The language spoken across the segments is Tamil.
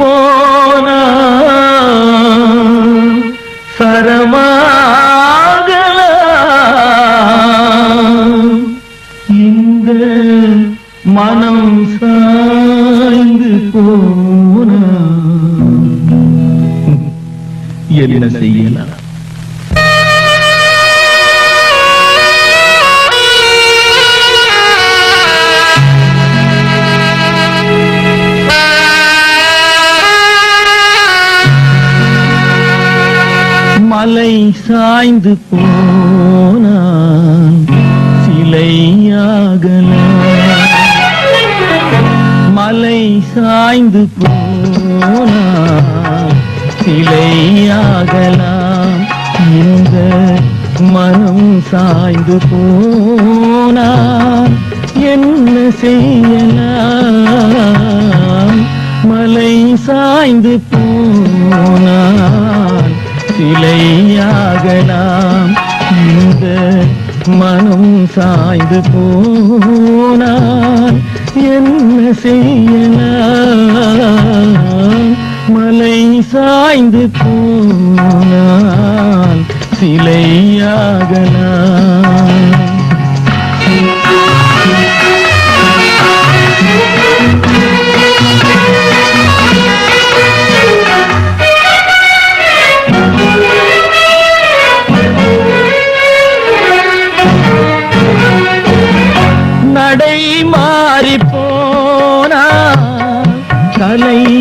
போன சரமாகலாம் இந்த மனம் சாய்ந்து போன. என்ன செய்யலாம்? மலை சாய்ந்து போனான் சிலையாகலாம் மலை சாய்ந்து போனான் சிலையாகலாம் இந்த மனம் சாய்ந்து போனான்? என்ன செய்யலாம்? மலை சாய்ந்து போனான். சிலையாக நாம் இந்த மனம் சாய்ந்து போனான் என்ன செய்யலாம் மலை சாய்ந்து போனான் சிலையாகலாம் நடை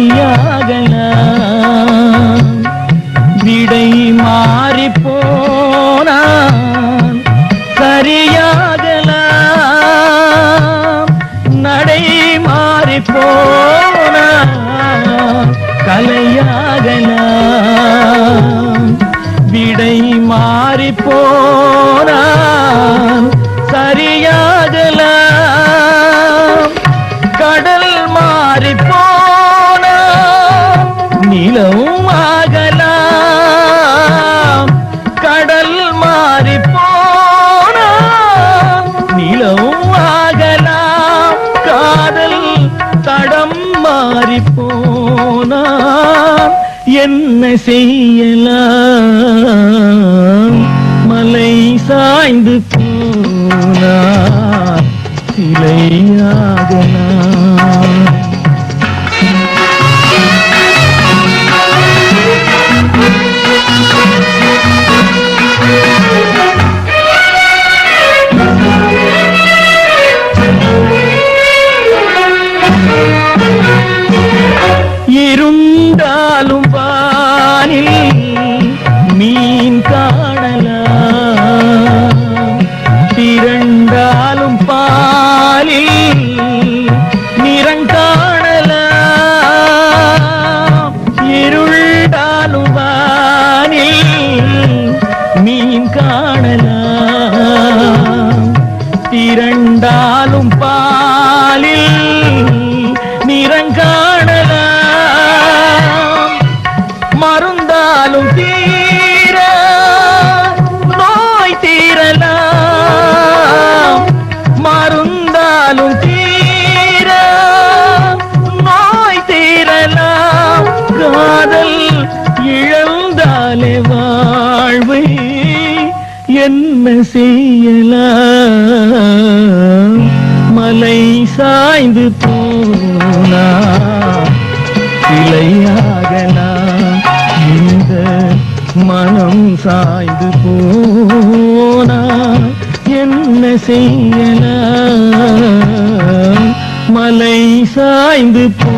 ಬಲಿಯಾಗಣ நிலவும் ஆகலாம் கடல் மாறி போனான் நிலவும் ஆகலாம் காதல் தடம் மாறி போனான் என்ன செய்யலாம்? மலை சாய்ந்து போனான் சிலையாகலாம். செய்யலாம் மலை சாய்ந்து போனா சிலையாகலாம் இந்த மனம் சாய்ந்து போனா என்ன செய்யலாம்? மலை சாய்ந்து போ